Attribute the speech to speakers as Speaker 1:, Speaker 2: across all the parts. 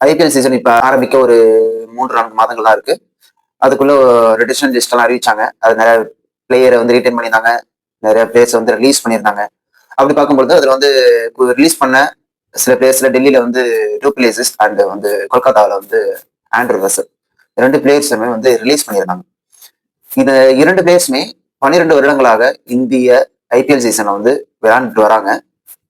Speaker 1: IPL season இப்போ ஆரம்பிக்க ஒரு மூன்று நான்கு மாதங்கள் தான் இருக்கு. அதுக்குள்ள ரிட்டர்ன் லிஸ்ட் எல்லாம் அறிவிச்சாங்க. அது நிறைய பிளேயரை வந்து ரீட்டைன் பண்ணியிருந்தாங்க. நிறைய பிளேயர்ஸ் வந்து ரிலீஸ் பண்ணியிருந்தாங்க. அப்படி பார்க்கும்பொழுது அதில் வந்து ரிலீஸ் பண்ண சில பிளேயர்ஸ்ல டெல்லியில வந்து டூ பிளேசஸ் அண்ட் வந்து கொல்கத்தாவில் வந்து ஆண்ட்ரூ ரசல் ரெண்டு பிளேயர்ஸுமே வந்து ரிலீஸ் பண்ணியிருந்தாங்க. இந்த இரண்டு பிளேயர்ஸுமே பன்னிரெண்டு வருடங்களாக இந்திய ஐபிஎல் சீசனை வந்து விளையாண்டுட்டு வராங்க.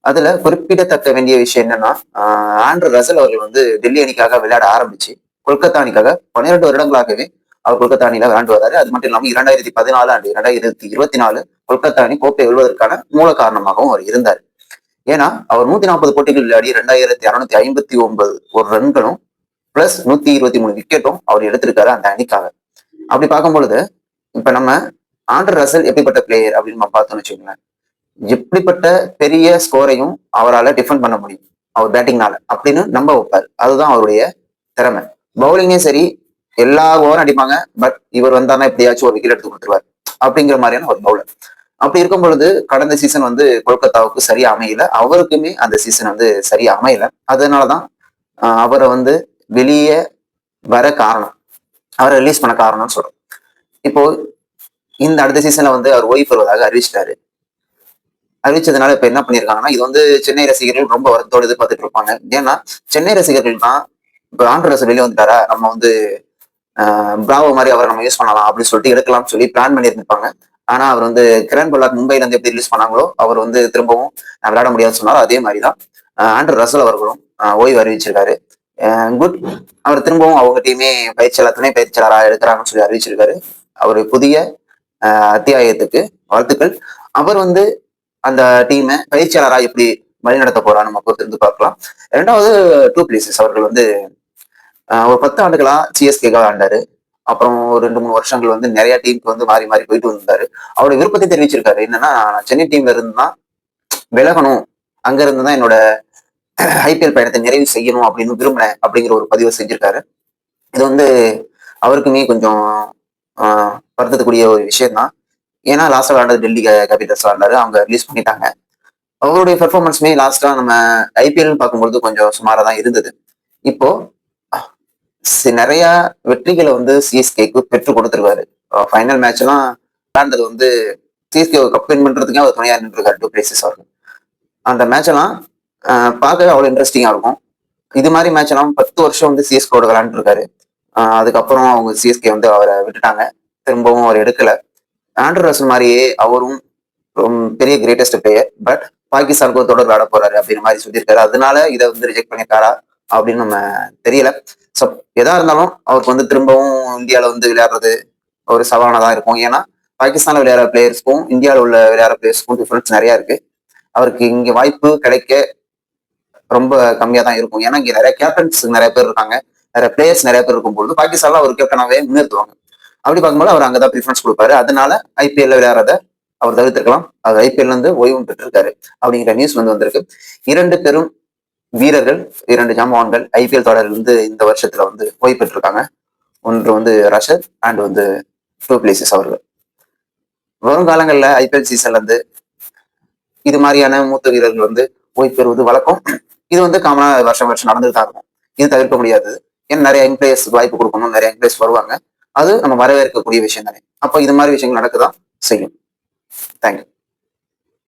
Speaker 1: அதுல குறிப்பிடத்தக்க வேண்டிய விஷயம் என்னன்னா ஆஹ் ஆண்ட்ரூ ரசல் அவர்கள் வந்து டெல்லி அணிக்காக விளையாட ஆரம்பிச்சு கொல்கத்தா அணிக்காக பன்னிரண்டு வருடங்களாகவே அவர் கொல்கத்தா அணியில விளையாண்டு வர்றாரு அது மட்டும் இல்லாமல் இரண்டாயிரத்தி பதினாலு ஆண்டு இரண்டாயிரத்தி இருபத்தி நாலு கொல்கத்தா அணி கோப்பை வெல்வதற்கான மூல காரணமாகவும் அவர் இருந்தார். ஏன்னா அவர் நூத்தி நாற்பது போட்டிகள் விளையாடி ரெண்டாயிரத்தி அறுநூத்தி ஐம்பத்தி ஒன்பது ஒரு ரன்களும் பிளஸ் நூத்தி இருபத்தி மூணு விக்கெட்டும் அவர் எடுத்திருக்காரு அந்த அணிக்காக. அப்படி பார்க்கும் பொழுது இப்ப நம்ம ஆண்டர் ரசல் எப்படிப்பட்ட பிளேயர் அப்படின்னு நம்ம பார்த்தோம்னு வச்சுக்கோங்களேன். எப்படிப்பட்ட பெரிய ஸ்கோரையும் அவரால் டிஃபெண்ட் பண்ண முடியும் அவர் பேட்டிங்னால அப்படின்னு நம்ப வைப்பார். அதுதான் அவருடைய திறமை. பவுலிங்கே சரி எல்லா ஓவரும் அடிப்பாங்க பட் இவர் வந்தாருன்னா எப்படியாச்சும் ஒரு விக்கெட் எடுத்து கொடுத்துருவார் அப்படிங்கிற மாதிரியான ஒரு பவுலர் அப்படி இருக்கும் பொழுது கடந்த சீசன் வந்து கொல்கத்தாவுக்கு சரியா அமையல. அவருக்குமே அந்த சீசன் வந்து சரியா அமையல. அதனாலதான் அவரை வந்து வெளியே வர காரணம் அவரை ரிலீஸ் பண்ண காரணம்னு சொல்றோம். இப்போ இந்த அடுத்த சீசன்ல வந்து அவர் ஓய்வு பெறுவதாக அறிவிச்சிட்டாரு. அறிவிச்சதுனால இப்ப என்ன பண்ணிருக்காங்கன்னா இது வந்து சென்னை ரசிகர்கள் ரொம்ப வருத்தோடு எதிர்பார்த்துட்டு இருப்பாங்க ஏன்னா சென்னை ரசிகர்கள் தான் இப்ப ஆண்டர் ரசல் வெளியே வந்துட்டாரா? நம்ம வந்து பிராவோ மாதிரி அவரை நம்ம யூஸ் பண்ணலாம் அப்படின்னு சொல்லிட்டு எடுக்கலாம்னு சொல்லி பிளான் பண்ணியிருந்திருப்பாங்க ஆனா அவர் வந்து கிரண் பல்லாக் மும்பைல இருந்து எப்படி ரிலீஸ் பண்ணாங்களோ அவர் வந்து திரும்பவும் விளையாட முடியாதுன்னு சொன்னாலும் அதே மாதிரி தான் ஆண்டர் ரசல் அவர்களும் ஓய்வு அறிவிச்சிருக்காரு. குட் அவர் திரும்பவும் அவங்க டீமே பயிற்சியாளர் துணை பயிற்சியாளராக எடுக்கிறாங்கன்னு சொல்லி அறிவிச்சிருக்காரு. அவர் புதிய அத்தியாயத்துக்கு வாழ்த்துக்கள். அவர் வந்து அந்த டீமை பயிற்சியாளராக எப்படி வழிநடத்த போறா நம்ம பொறுத்திருந்து பார்க்கலாம். ரெண்டாவது டூ பிளேசஸ் அவர்கள் வந்து ஒரு பத்து ஆண்டுகளா சிஎஸ்கேக்காக ஆண்டாரு அப்புறம் ஒரு ரெண்டு மூணு வருஷங்கள் வந்து நிறைய டீமுக்கு வந்து மாறி மாறி போயிட்டு வந்தாரு. அவருடைய விருப்பத்தை தெரிவிச்சிருக்காரு. என்னன்னா சென்னை டீம்ல இருந்து தான் விலகணும். அங்க இருந்து தான் என்னோட ஐபிஎல் பயணத்தை நிறைவு செய்யணும் அப்படின்னு விரும்பினேன் அப்படிங்கிற ஒரு பதிவை செஞ்சிருக்காரு. இது வந்து அவருக்குமே கொஞ்சம் ஆஹ் வருத்தத்துக்குரிய ஒரு விஷயம் தான் ஏன்னா லாஸ்ட் விளாண்டது டெல்லி கேபிட்டல்ஸ் விளாண்டாரு அவங்க ரிலீஸ் பண்ணிட்டாங்க. அவருடைய பெர்ஃபார்மன்ஸுமே லாஸ்டா நம்ம ஐபிஎல் பார்க்கும்பொழுது கொஞ்சம் சுமாராக தான் இருந்தது. இப்போ நிறைய வெற்றிகளை வந்து சிஎஸ்கேக்கு பெற்று கொடுத்துருக்காரு. ஃபைனல் மேட்ச் எல்லாம் விளாண்டது வந்து சிஎஸ்கே கப் வின் பண்றதுக்கே அவர் துணையா நின்றுருக்காரு டூ பிளேசஸ் அவருக்கு அந்த மேட்ச் எல்லாம் பார்க்கவே அவ்வளோ இன்ட்ரெஸ்டிங்காக இருக்கும். இது மாதிரி மேட்ச் எல்லாம் பத்து வருஷம் வந்து சிஎஸ்கேவோட விளாண்டுருக்காரு அதுக்கப்புறம் அவங்க சிஎஸ்கே வந்து அவரை விட்டுட்டாங்க. திரும்பவும் அவர் எடுக்கலை. ஆண்ட்ரூ ரசல் மாதிரியே அவரும் ரொம்ப பெரிய கிரேட்டஸ்ட் பிளேயர் பட் பாகிஸ்தானுக்கு தொடர் விளையாட போறாரு அப்படின்ற மாதிரி சொல்லியிருக்காரு. அதனால இதை வந்து ரிஜெக்ட் பண்ணியிருக்காரா அப்படின்னு நம்ம தெரியல. ஸோ எதா இருந்தாலும் அவருக்கு வந்து திரும்பவும் இந்தியாவில் வந்து விளையாடுறது ஒரு சவாலாக தான் இருக்கும். ஏன்னா பாகிஸ்தானில் விளையாடுற பிளேயர்ஸ்க்கும் இந்தியாவில் உள்ள விளையாடுற பிளேயர்ஸ்க்கும் டிஃபரன்ஸ் நிறைய இருக்கு. அவருக்கு இங்க வாய்ப்பு கிடைக்க ரொம்ப கம்மியா தான் இருக்கும். ஏன்னா இங்க நிறைய கேப்டன்ஸ் நிறைய பேர் இருக்காங்க. நிறைய பிளேயர்ஸ் நிறைய பேர் இருக்கும்போது பாகிஸ்தான்ல அவர் கேப்டனாவே முன்னேற்றுவாங்க அப்படி பார்க்கும்போது அவர் அங்கதான் ப்ரிஃபரன்ஸ் கொடுப்பாரு. அதனால ஐபிஎல்ல விளையாடுறத அவர் தவிர்த்திருக்கலாம். அவர் ஐபிஎல்ல இருந்து ஓய்வும் பெற்றிருக்காரு. அப்படிங்கிற நியூஸ் வந்து வந்திருக்கு. இரண்டு பெரும் வீரர்கள் இரண்டு ஜாமான்கள் ஐபிஎல் தொடரில் இருந்து இந்த வருஷத்துல வந்து ஓய்வு பெற்றிருக்காங்க. ஒன்று வந்து ரஷத் அண்ட் வந்து டூ பிளேசஸ் அவர்கள். வரும் காலங்களில் ஐபிஎல் சீசன்ல இருந்து இது மாதிரியான மூத்த வீரர்கள் வந்து ஓய்வு பெறுவது வழக்கம். இது வந்து காமனா வருஷம் வருஷம் நடந்துட்டு தான் இருக்கும். இது தவிர்க்க முடியாது. ஏன்னா நிறைய யங் பிளேயர்ஸ் வாய்ப்பு கொடுக்கணும். நிறைய யங் பிளேயர்ஸ் வருவாங்க. அது நம்ம வரவேற்கக்கூடிய விஷயம் தானே அப்போ இது மாதிரி விஷயங்கள் நடக்கதான் செய்யும். தேங்க்யூ